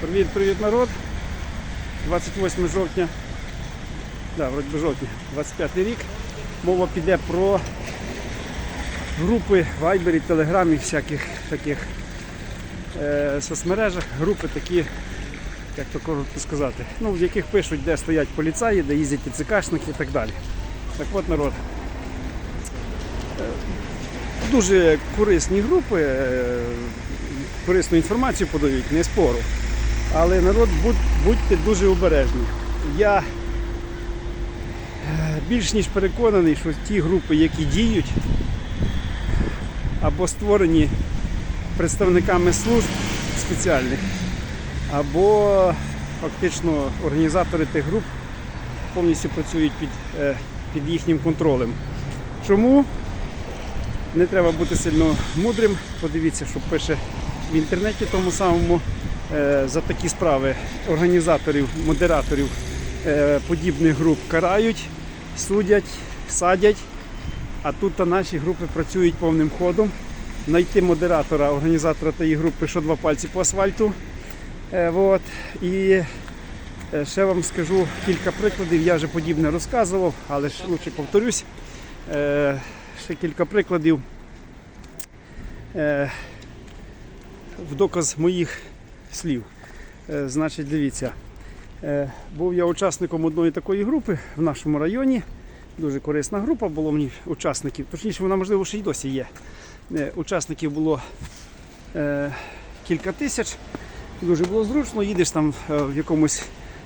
Привіт-привіт, народ. 28 жовтня. Да, вроді би жовтня, 25 рік. Мова піде про групи в Вайбері, Телеграмі, всяких таких е, соцмережах. Групи такі, як то коротко сказати, ну, в яких пишуть, де стоять поліцаї, де їздять ТЦКшники і так далі. Так от народ. Е, Дуже корисні групи, е, корисну інформацію подають, не спору. Але народ, будь, будьте дуже обережні. Я е, більш ніж переконаний, що ті групи, які діють, або створені представниками служб спеціальних, або фактично організатори тих груп повністю працюють під, е, під їхнім контролем. Чому? Не треба бути сильно мудрим. Подивіться, що пише в інтернеті тому самому за такі справи організаторів, модераторів е, подібних груп карають, судять, садять. А тут та наші групи працюють повним ходом. Найти модератора, організатора тієї групи, що два пальці по асфальту. Е, вот. І е, ще вам скажу кілька прикладів. Я вже подібне розказував, але ж лучше повторюсь. Е, ще кілька прикладів е, в доказ моїх слів. Е, значить, дивіться, е, був я учасником одної такої групи в нашому районі. Дуже корисна група було мені учасників. Точніше, вона можливо ще й досі є. Е, учасників було кілька тисяч. Дуже було зручно, їдеш там в якомусь,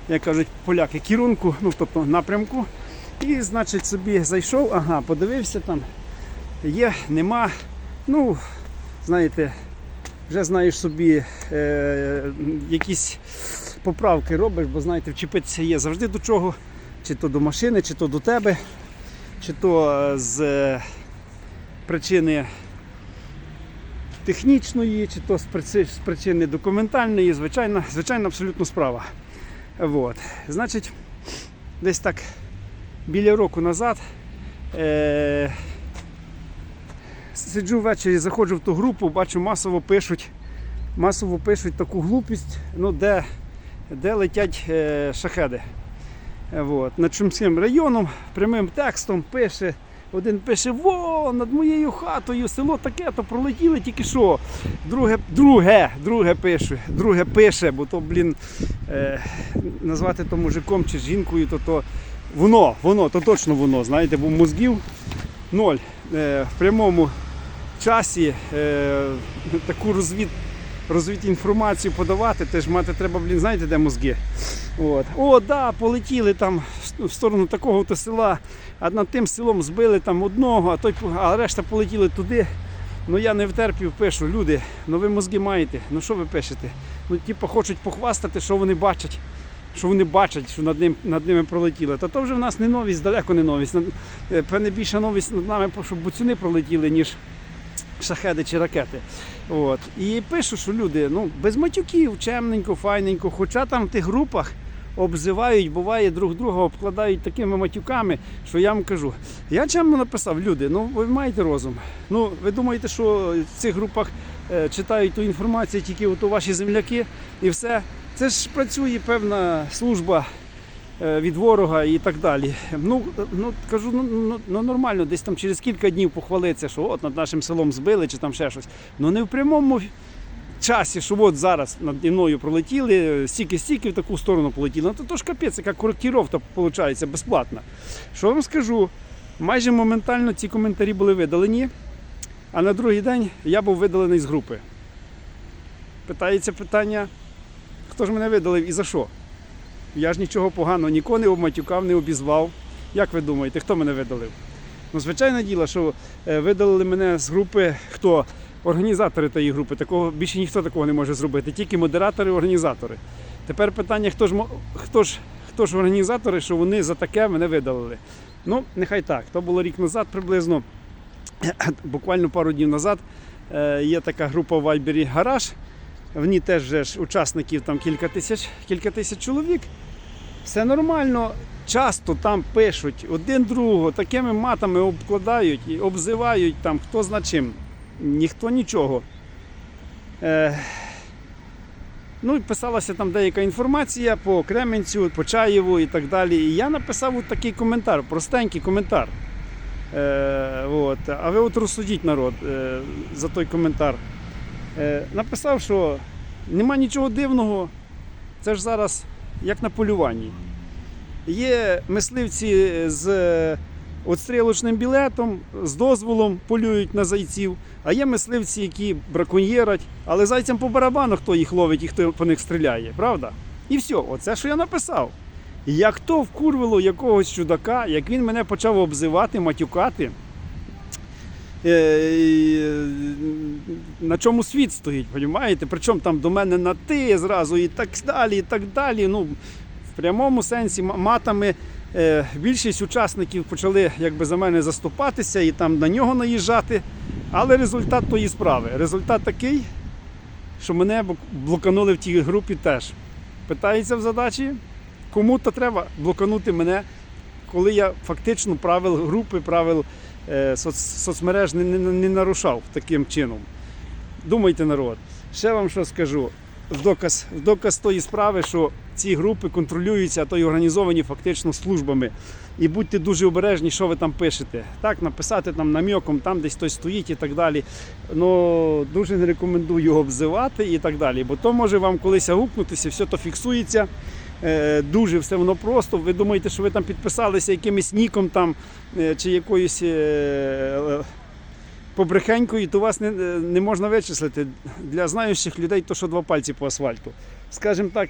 як кажуть, поляки, керунку, ну тобто напрямку. І, значить, собі зайшов, ага, подивився там. Є, нема. Ну, знаєте, вже знаєш собі е, якісь поправки робиш, бо знаєте, вчепитися є завжди до чого. Чи то до машини, чи то до тебе, чи то е, з е, причини технічної, чи то з причи- з причини документальної, звичайно, звичайно, абсолютно справа. Вот. Значить, десь так біля року назад е- сиджу ввечері, заходжу в ту групу, бачу, масово пишуть, масово пишуть таку глупість, ну, де, де летять е- шахеди. Е, Вот. Над Чумським районом прямим текстом пише. Один пише, во, над моєю хатою село таке, то пролетіли тільки що. Друге, друге, друге пише, друге пише, бо то, блін, е, назвати то мужиком чи жінкою, то то воно, воно, то точно воно, знаєте, бо мозгів ноль. Е, в прямому часі е, таку розвід, розвід інформацію подавати, теж мати треба, блін, знаєте, де мозги. От. О, да, полетіли там в сторону такого то села, а над тим селом збили там одного, а, той, а решта полетіли туди. Ну я не втерпів, пишу, люди, ну ви мозги маєте, ну що ви пишете? Ну, типу, хочуть похвастати, що вони бачать, що вони бачать, що над, ним, над ними пролетіло. Та то вже в нас не новість, далеко не новість. Е, Певне більша новість над нами, щоб буцюни пролетіли, ніж шахеди чи ракети. От. І пишу, що люди ну, без матюків, чемненько, файненько, хоча там в тих групах обзивають, буває, друг друга обкладають такими матюками, що я вам кажу. Я чемно написав, люди, ну ви маєте розум. Ну, ви думаєте, що в цих групах е, читають ту інформацію тільки от ваші земляки і все. Це ж працює певна служба е, від ворога і так далі. Ну, ну кажу, ну, ну, ну нормально, десь там через кілька днів похвалиться, що от над нашим селом збили чи там ще щось. Ну не в прямому часі, що от зараз над мною пролетіли, стільки-стільки в таку сторону полетіли. Ну то, то ж капець, яка коректіровка виходить безплатна. Що вам скажу? Майже моментально ці коментарі були видалені, а на другий день я був видалений з групи. Питається питання, хто ж мене видалив і за що? Я ж нічого поганого, нікого не обматюкав, не обізвав. Як ви думаєте, хто мене видалив? Ну, звичайне діло, що е, видалили мене з групи хто? Організатори тієї групи. Такого більше ніхто такого не може зробити, тільки модератори і організатори. Тепер питання, хто ж хто ж, хто ж організатори, що вони за таке мене видалили. Ну, нехай так. То було рік назад приблизно, буквально пару днів назад. е, Є така група в Вайбері Гараж. В ній теж же ж учасників там кілька тисяч, кілька тисяч чоловік. Все нормально. Часто там пишуть один другого, такими матами обкладають і обзивають там хто зна чим. Ніхто нічого. Е, Ну і писалася там деяка інформація по Кременцю, по Чаєву і так далі. І я написав такий коментар, простенький коментар. Е, от. А ви от розсудіть народ е, за той коментар. Е, написав, що нема нічого дивного, це ж зараз як на полюванні. Є мисливці з е, отстрілочним білетом, з дозволом полюють на зайців, а є мисливці, які браконьєрять, але зайцям по барабану, хто їх ловить і хто по них стріляє, правда? І все, оце що я написав. Як то вкурвало якогось чудака, як він мене почав обзивати, матюкати. Е, е, На чому світ стоїть, розумієте? Причому там до мене на ти зразу і так далі, і так далі. Ну, в прямому сенсі матами е, більшість учасників почали якби за мене заступатися і там на нього наїжджати. Але результат тої справи. Результат такий, що мене блоканули в тій групі теж. Питається в задачі, кому-то треба блоканути мене, коли я фактично правил групи, правил соц, соцмереж не, не, не нарушав таким чином. Думайте, народ. Ще вам що скажу. В доказ, в доказ тої справи, що ці групи контролюються, а то й організовані фактично службами. І будьте дуже обережні, що ви там пишете. Так, написати там намьоком, там десь хтось стоїть і так далі. Ну дуже не рекомендую його обзивати і так далі. Бо то може вам колись гукнутися, все то фіксується. Е, Дуже все воно просто. Ви думаєте, що ви там підписалися якимось ніком там е, чи якоюсь е, побрехенькою, то вас не, не можна вичислити. Для знаючих людей то що два пальці по асфальту. Скажімо так,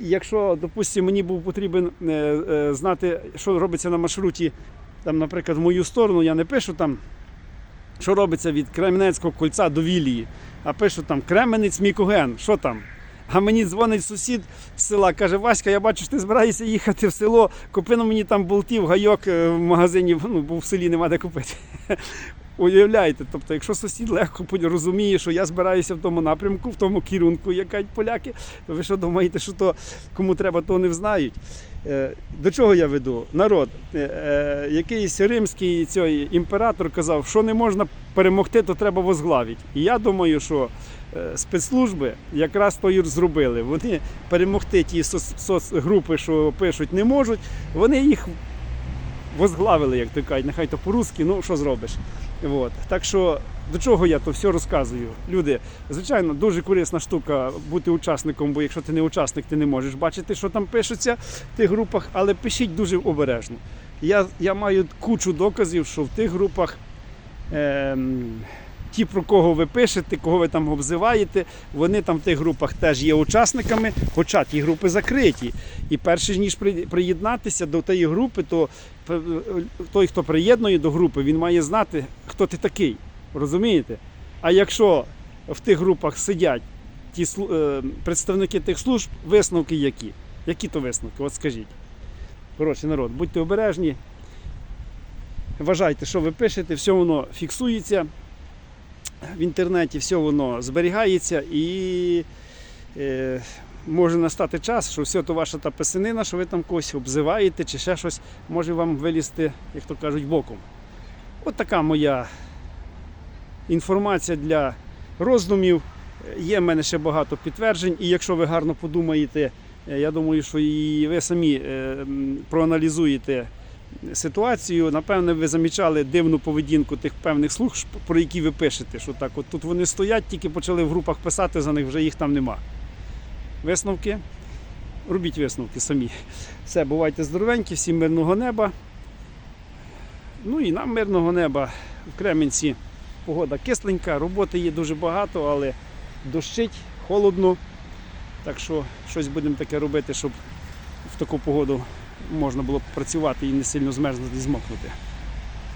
якщо, допустимо, мені був потрібен знати, що робиться на маршруті, там, наприклад, в мою сторону, я не пишу там, що робиться від Кременецького кольця до Вілії, а пишу там Кременець Мікоген, що там? А мені дзвонить сусід з села, каже, Васька, я бачу, що ти збираєшся їхати в село, купи мені там болтів, гайок е, в магазині, ну, бо в селі нема де купити. Уявляєте, тобто, якщо сусід легко розуміє, що я збираюся в тому напрямку, в тому керунку, як кажуть поляки, то ви що думаєте, що то кому треба, то не знають. Е, До чого я веду? Народ, е, якийсь римський цей імператор казав, що не можна перемогти, то треба возглавити. І я думаю, що спецслужби якраз то і зробили. Вони перемогти ті соцгрупи, що пишуть, не можуть. Вони їх возглавили, як то кажуть, нехай то по-русски, ну що зробиш. От. Так що до чого я то все розказую? Люди, звичайно, дуже корисна штука бути учасником, бо якщо ти не учасник, ти не можеш бачити, що там пишеться в тих групах, але пишіть дуже обережно. Я, я маю кучу доказів, що в тих групах. Ем, Ті, про кого ви пишете, кого ви там обзиваєте, вони там в тих групах теж є учасниками, хоча ті групи закриті. І перше ніж приєднатися до тієї групи, то е, той, хто приєднує до групи, він має знати, хто ти такий. Розумієте? А якщо в тих групах сидять ті е, представники тих служб, висновки які? Які то висновки? От скажіть. Коротше, народ, будьте обережні. Вважайте, що ви пишете, все воно фіксується в інтернеті, все воно зберігається і е, може настати час, що все то ваша та писанина, що ви там когось обзиваєте чи ще щось, може вам вилізти, як то кажуть, боком. От така моя інформація для роздумів. Є в мене ще багато підтверджень, і якщо ви гарно подумаєте, е, я думаю, що і ви самі е, проаналізуєте ситуацію. Напевне, ви замічали дивну поведінку тих певних служб, про які ви пишете, що так, от тут вони стоять, тільки почали в групах писати за них, вже їх там нема. Висновки? Робіть висновки самі. Все, бувайте здоровенькі, всім мирного неба. Ну і нам мирного неба в Кременці. Погода кисленька, роботи є дуже багато, але дощить, холодно. Так що щось будемо таке робити, щоб в таку погоду можна було працювати і не сильно змерзнути і змокнути.